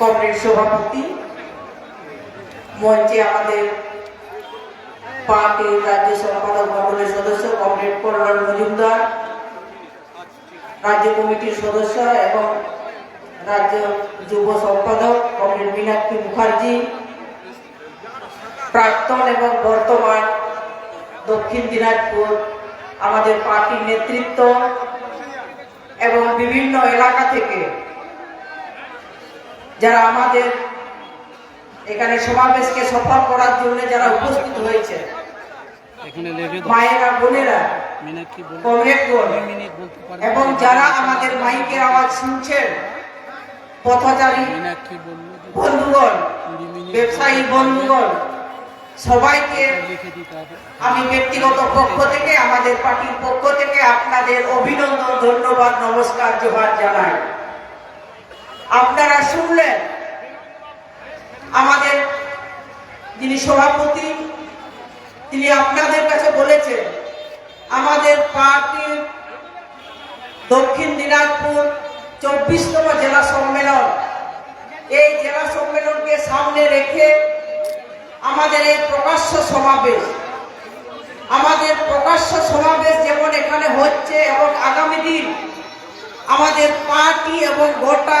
কংগ্রেস সভাপতি, মঞ্চে আমাদের পার্টির রাজ্য সম্পাদক মন্ডলের সদস্য কমরেড কল্যাণ মজুমদার, রাজ্য কমিটির সদস্য এবং রাজ্য যুব সম্পাদক কমরেড মীনাক্ষী মুখার্জি, প্রাক্তন এবং বর্তমান দক্ষিণ দিনাজপুর আমাদের পার্টির নেতৃত্ব এবং বিভিন্ন এলাকা থেকে যারা আমাদের এখানে সমাবেশকে সফল করার জন্য যারা উপস্থিত হয়েছে মায়েরা বোনেরা কমরেডগণ এবং যারা আমাদের মাইকের আওয়াজ শুনছেন পথচারী বন্ধুগণ ব্যবসায়ী বন্ধুগণ সবাইকে আমি ব্যক্তিগত পক্ষ থেকে আমাদের পার্টির পক্ষ থেকে আপনাদের অভিনন্দন ধন্যবাদ নমস্কার জোহার জানাই। আপনারা শুনলেন আমাদের যিনি সভাপতি, তিনি আপনাদের কাছে বলেছেন আমাদের পার্টির দক্ষিণ দিনাজপুর চব্বিশতম জেলা সম্মেলন। এই জেলা সম্মেলনকে সামনে রেখে আমাদের এই প্রকাশ্য সমাবেশ, আমাদের প্রকাশ্য সমাবেশ যেমন এখানে হচ্ছে এবং আগামী দিন আমাদের পার্টি এবং গোটা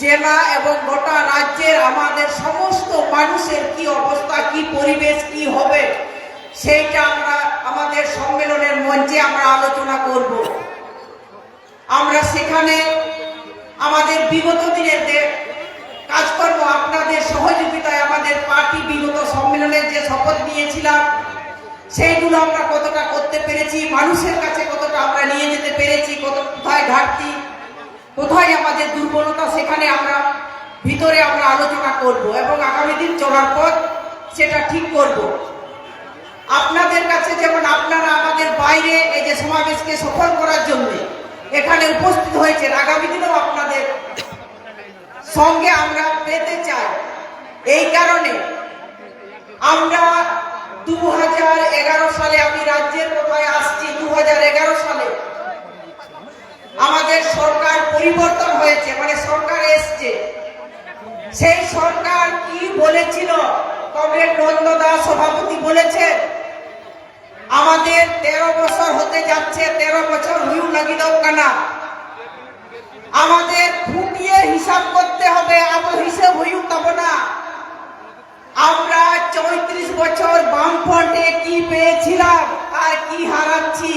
জেলা এবং গোটা রাজ্যের আমাদের সমস্ত মানুষের কি অবস্থা, কি পরিবেশ, কি হবে, সেইটা আমরা আমাদের সম্মেলনের মঞ্চে আমরা আলোচনা করব। আমরা সেখানে আমাদের বিগত দিনের কাজকর্ম, আপনাদের সহযোগিতায় আমাদের পার্টি বিগত সম্মেলনের যে শপথ নিয়েছিলাম, সেইগুলো আমরা কতটা করতে পেরেছি, মানুষের কাছে কতটা আমরা নিয়ে যেতে পেরেছি কত কোথায় ঘাটতি কোথায় আমাদের দুর্বলতা সেখানে আমরা ভিতরে আমরা আলোচনা করব এবং আগামী দিন চলার পর সেটা ঠিক করব। আপনাদের কাছে যেমন আপনারা আমাদের বাইরে এই যে সমাবেশকে সফল করার জন্য এখানে উপস্থিত হয়েছেন, আগামী দিনেও আপনাদের সঙ্গে আমরা পেতে চাই। এই কারণে আমরা দু হাজার এগারো সালে আমি রাজ্যের কোথায় আসছি দু সালে আমাদের সরকার পরিবর্তন হয়েছে মানে সরকার এসছে। সেই সরকার কি বলেছিল? কমরেড নন্দদা সভাপতি বলেছেন, আমাদের তেরো বছর হতে যাচ্ছে, তেরো বছর হুইউ লাগি দাও কানা। আমাদের ফুটিয়ে হিসাব করতে হবে আবো হিসেব হইউ তব না। আমরা চৌত্রিশ বছর বামফ্রন্টে কি পেয়েছিলাম আর কি হারাচ্ছি,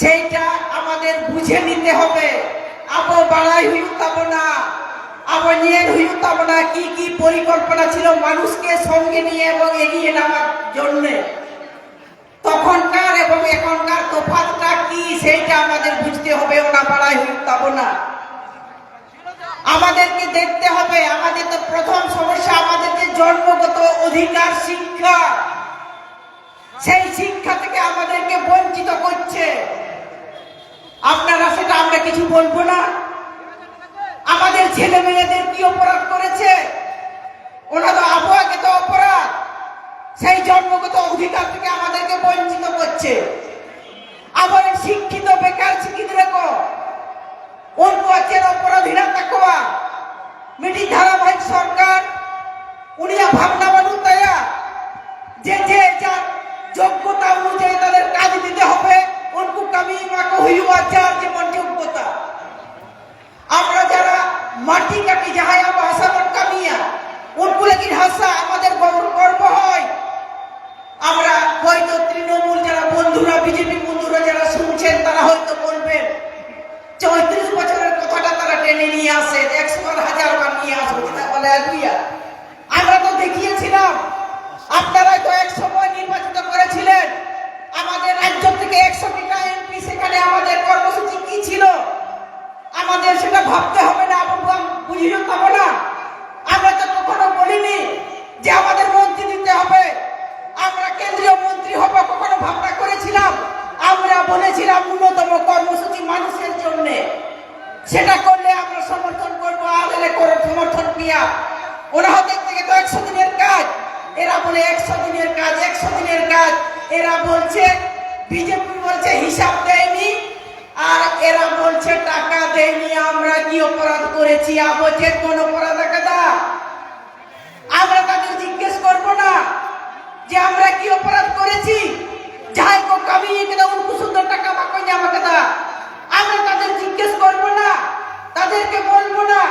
সেইটা আমাদের বুঝে নিতে হবে। আবো বাড়াই হইউ তব না আবো নিয়ে হইউ তব না কি কি পরিকল্পনা ছিল মানুষকে সঙ্গে নিয়ে এবং এগিয়ে নেওয়ার জন্যে? তখনকার এবং এখনকার তফাৎটা কি সেইটা আমাদের বুঝতে হবে ওনা পাড়ায় হইতাব না আমাদেরকে দেখতে হবে, আমাদের তো প্রথম সমস্যা আমাদের যে জন্মগত অধিকার শিক্ষা। সেই শিক্ষা থেকে আমাদেরকে বঞ্চিত করছে। আপনারা আমরা কিছু বলব না। আমাদের ছেলে মেয়েদের কি অপরাধ করেছে? ওরা তো আবহাওয়াগত অপরাধ। সেই জন্মগত অধিকার থেকে আমাদেরকে বঞ্চিত করছে। আবার শিক্ষিত, বেকার, শিক্ষিত রেখো অনুবাচের অপরাধীরা তাকওয়া মিটি ধারাবাহিক সরকার উনিয়া ভাবনা মানুতায়া যে যে যার যোগ্যতা অনুযায়ী তাদের কাজ দিতে হবে। অনকু কামি মাকো হইয়া যার যে যোগ্যতা আমরা যারা মাটি কাটি যাহাই ভাষা কামিয়া উনকু লেকিন হাসা, আমাদের গর্ব হয়। আমরা হয়তো তৃণমূল যারা বন্ধুরা, বিজেপি বন্ধুরা যারা শুনছেন, তারা হয়তো বলবেন, চৌত্রিশ বছরের কথাটা তারা টেনে নিয়ে আসে, একশো হাজার বার নিয়ে আসবে। বলে আলুইয়া আমরা তো দেখিয়েছিলাম আপনারাই তো এক সময় নির্বাচিত করেছিলেন আমাদের রাজ্য থেকে একশোটিটা এমপি সেখানে আমাদের কর্মসূচি কি ছিল আমাদের সেটা ভাবতে হবে না বুঝিয়ে পাবো না আমরা তো কখনো বলিনি যে আমাদের মন্ত্রী দিতে হবে আমরা কেন্দ্রীয় মন্ত্রী হব কখনো ভাবনা করেছিলাম আমরা বলেছিলাম ন্যূনতম কর্মসূচি মানুষের জন্য সেটা করলে আমরা সমর্থন করব আর এলে করে ওরা হাতের থেকে তো একশো দিনের কাজ। এরা বলে একশো দিনের কাজ, একশো দিনের কাজ। এরা বলছে, বিজেপি বলছে হিসাব দেয়নি, আর এরা বলছে টাকা দেয়নি, আমরা কি অপরাধ করেছি? আবচের কোন অপরাধ কাদা আমরা তাদের জিজ্ঞেস করব না যে আমরা কি অপরাধ করেছি? যাই কো কামিয়ে কেদা উনকু সুন্দর টাকা বাকো জামা কেদা আমরা তাদের জিজ্ঞেস করব না, তাদেরকে বলব না।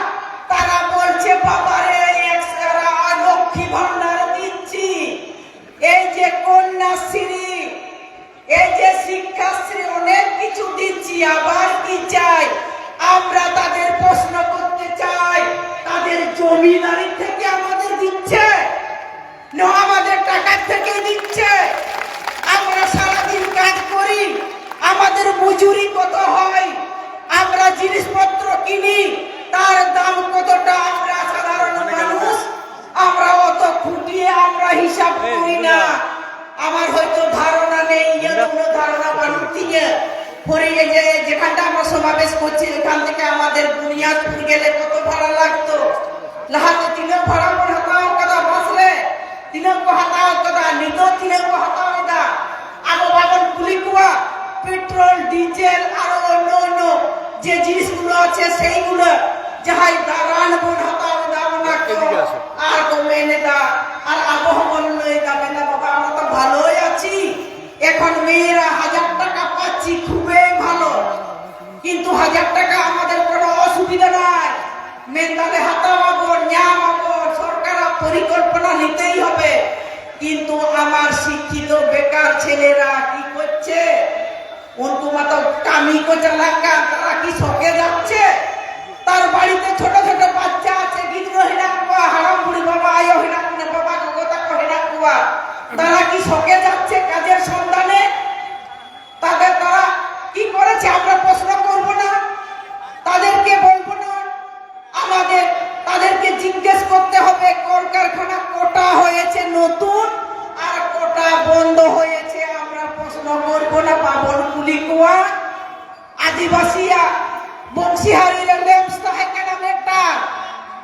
মজুরি কত হয়? আমরা জিনিসপত্র কিনি তার দাম কতটা? আমরা সাধারণ মানুষ আমরা অত খুঁটিয়ে আমরা হিসাব করি না। আমার হয়তো ধারণা নেই এরকম ধারণা মানুষ থেকে পরে এই যে যেখানটা আমরা সমাবেশ করছি এখান থেকে আমাদের বুনিয়াদপুর গেলে কত ভাড়া লাগতো? লাহাতে তিনক ভাড়া কোন হাতাও কথা বাসলে হাতাও কথা নিত হাতাও কথা আগো বাবন পুলি কুয়া পেট্রোল ডিজেল আর অন্য অন্য যে জিনিসগুলো আছে সেইগুলো যাহাই দাও না কো আর কো মেনে দা আর আবহাওয়া লই যাবে না বাবা আমরা তো ভালোই আছি। এখন মেয়েরা হাজার টাকা পাচ্ছি খুবই ভালো। কিন্তু হাজার টাকা আমাদের কোনো অসুবিধা নাই। মেন্দালে হাতাবাবো নিয়ামাবো সরকার পরিকল্পনা নিতেই হবে। কিন্তু আমার শিক্ষিত বেকার ছেলেরা কি করছে? মাতো কামি কো চালাকা তারা বাসিয়া বংশীহারির লেন্স তো হেকেনা মেটার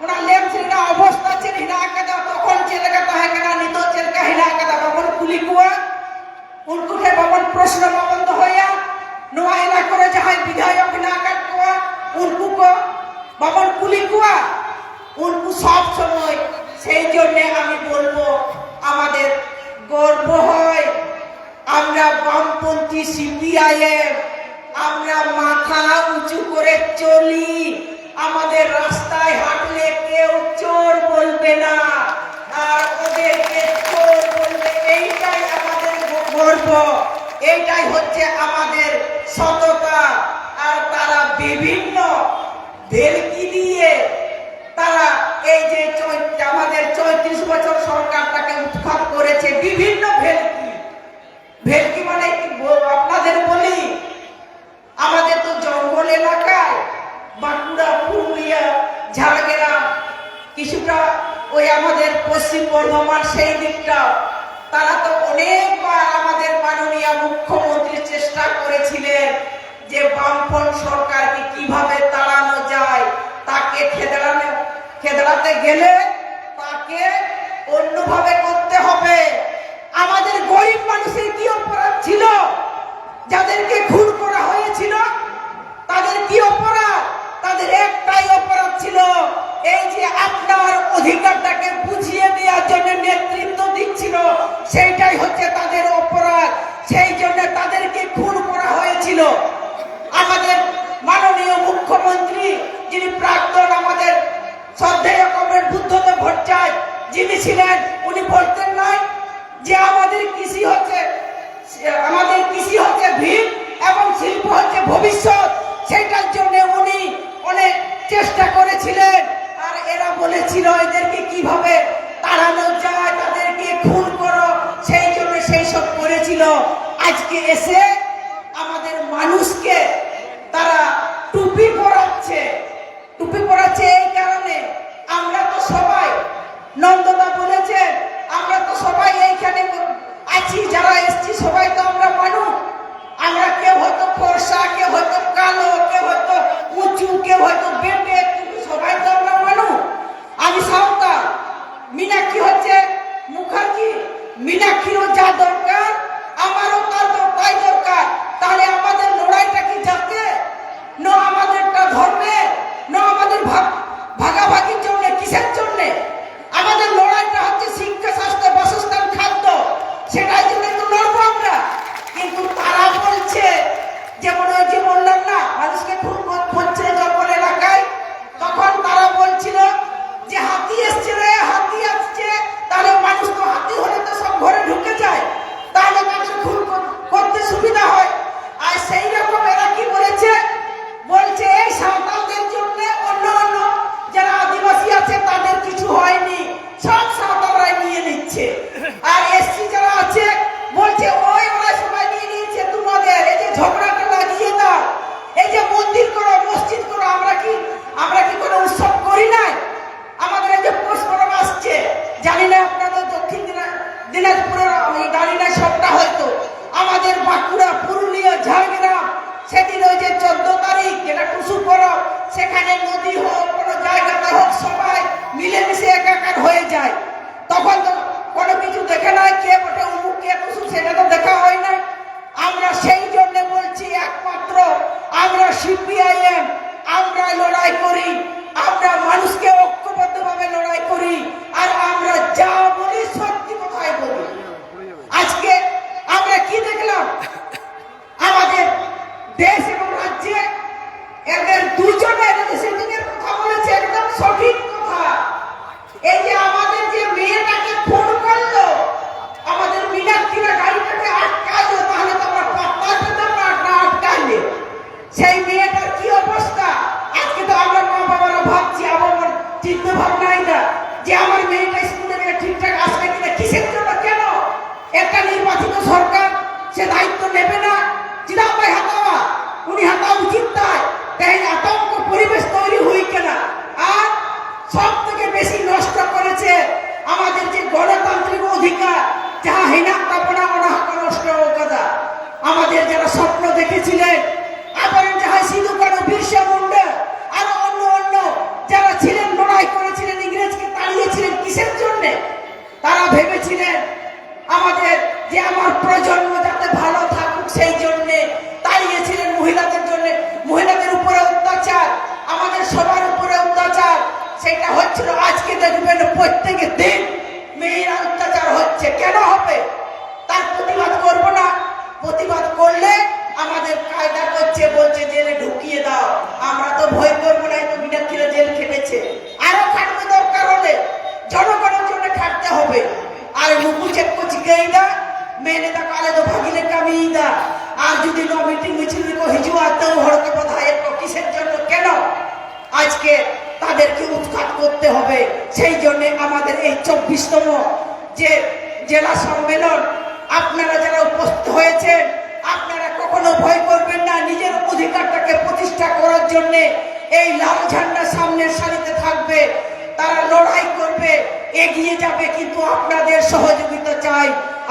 ওনা লেন্স রিনা অবস্থা চিন হিনা কাদা তখন চেলকা তো হেকেনা নিতো চেলকা হিনা কাদা বাবন কুলি কুয়া। উনকু ঠে বাবন প্রশ্ন বাবন তো হইয়া নোয়া এলাকা রে যাহাই বিধায়ক হিনা কাট কুয়া, উনকু কো বাবন কুলি কুয়া। উনকু সব সময় সেই জন্য আমি বলব, আমাদের গর্ব হয়। আমরা বামপন্থী সিপিআইএম আমরা মাথা উঁচু করে চলি। আমাদের রাস্তায় হাঁটলে কেউ চোর বলবে না। আর ওদেরকে চোর বলবে, এইটাই আমাদের গর্ব এইটাই হচ্ছে আমাদের সততা। আর তারা বিভিন্ন ভেলকি দিয়ে তারা এই যে আমাদের চৌত্রিশ বছর সরকারটাকে উৎখাত করেছে। বিভিন্ন ভেলকি গেলে তাকে অন্যভাবে করতে হবে আমাদের গরিব মানুষের কি অপরাধ ছিল যাদেরকে খুন করা হয়েছিল তাদের কি অপরাধ তাদের একটাই অপরাধ ছিল এই যে আপনার অধিকারটাকে বুঝিয়ে দেওয়ার জন্য নেতৃত্ব দিচ্ছিল সেইটাই হচ্ছে তাদের অপরাধ সেই জন্য তাদেরকে খুন করা হয়েছিল আমাদের মাননীয় মুখ্যমন্ত্রী যিনি প্রাক্তন আমাদের শ্রদ্ধেয় কমরেড বুদ্ধদেব ভট্টাচার্য যিনি ছিলেন উনি বলতেন নাই। যে আমাদের কৃষি হচ্ছে আমাদের কৃষি হচ্ছে ভিত এবং শিল্প হচ্ছে ভবিষ্যৎ, সেটার জন্য উনি অনেক চেষ্টা করেছিলেন। আর এরা বলেছিল, এদেরকে কীভাবে তাড়ানো যায়, তাদেরকে খুন করো। সেই জন্য সেই সব করেছিল। আজকে এসে আমাদের মানুষকে তারা টুপি পরাচ্ছে টুপি পরাচ্ছে যদি ন মিটিং মিছিল কো হিজুয়া তো হড়কে বধায় তো কিসের জন্য? কেন? আজকে তাদেরকে উৎখাত করতে হবে। সেই জন্য আমাদের এই চব্বিশতম যে জেলা সম্মেলন, আপনারা যারা উপস্থিত হয়েছেন, আপনারা কখনো ভয় করবেন না, নিজের অধিকারটাকে প্রতিষ্ঠা করার জন্য এই লাল ঝান্ডা সামনের সারিতে থাকবে, তারা লড়াই করবে, এগিয়ে যাবে, কিন্তু আপনাদের সহযোগিতা চাই।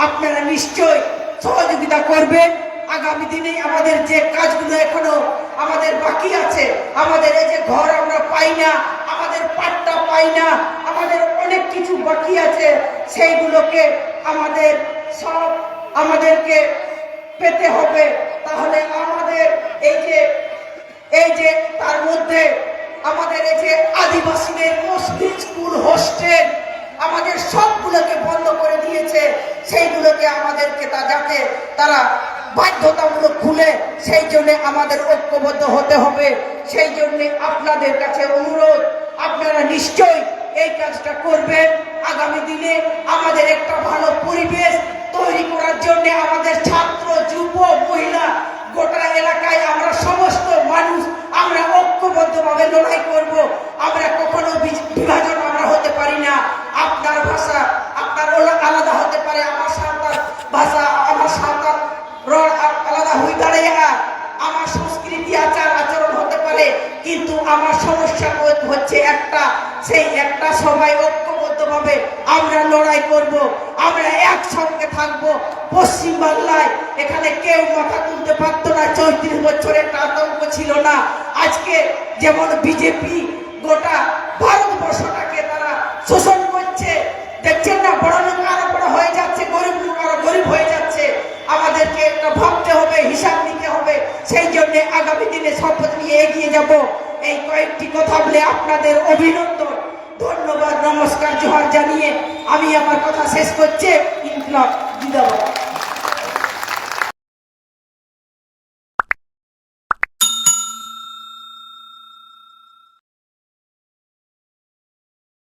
আপনারা নিশ্চয় সহযোগিতা করবেন। আগামী দিনে আমাদের যে কাজগুলো এখনও আমাদের বাকি আছে, আমাদের এই যে ঘর আমরা পাই না, আমাদের পাট্টা পাই না, আমাদের অনেক কিছু বাকি আছে, সেইগুলোকে আমাদের সব আমাদেরকে পেতে হবে। তাহলে আমাদের এই যে এই যে তার মধ্যে আমাদের এই যে আদিবাসীদের মসজিদ, স্কুল, হোস্টেল আমাদের সবগুলোকে বন্ধ করে দিয়েছে, সেইগুলোকে আমাদেরকে তা যাতে তারা বাধ্যতামূলক খুলে সেই জন্য আমাদের ঐক্যবদ্ধ হতে হবে। সেই জন্য আপনাদের কাছে অনুরোধ, আপনারা নিশ্চয়ই এই কাজটা করবেন। আগামী দিনে আমাদের একটা ভালো পরিবেশ তৈরি করার জন্য আমাদের ছাত্র, যুব, মহিলা গোটা এলাকায় আমরা সমস্ত মানুষ আমরা ঐক্যবদ্ধভাবে লড়াই করব। আমরা কখনো বিভাজন আমরা হতে পারি না। আপনার ভাষা থাকব। পশ্চিম বাংলায় এখানে কেউ মাথা তুলতে পারতো না, চৌত্রিশ বছরের আতঙ্ক ছিল না। আজকে যেমন বিজেপি গোটা ভারতবর্ষটাকে তারা শোষণ করছে, দেখছেন না, বড় লোক আরও বড় হয়ে যাচ্ছে, গরিব লোক আরও গরিব হয়ে যাচ্ছে। আমাদেরকে একটা ভাবতে হবে, হিসাব নিতে হবে, সেই জন্য আগামী দিনে শপথ নিয়ে এগিয়ে যাব। এই কয়েকটি কথা বলে আপনাদের অভিনন্দন। ধন্যবাদ, নমস্কার, জোহার জানিয়ে আমি আমার কথা শেষ করছি। ইনকলাব। জিন্দাবাদ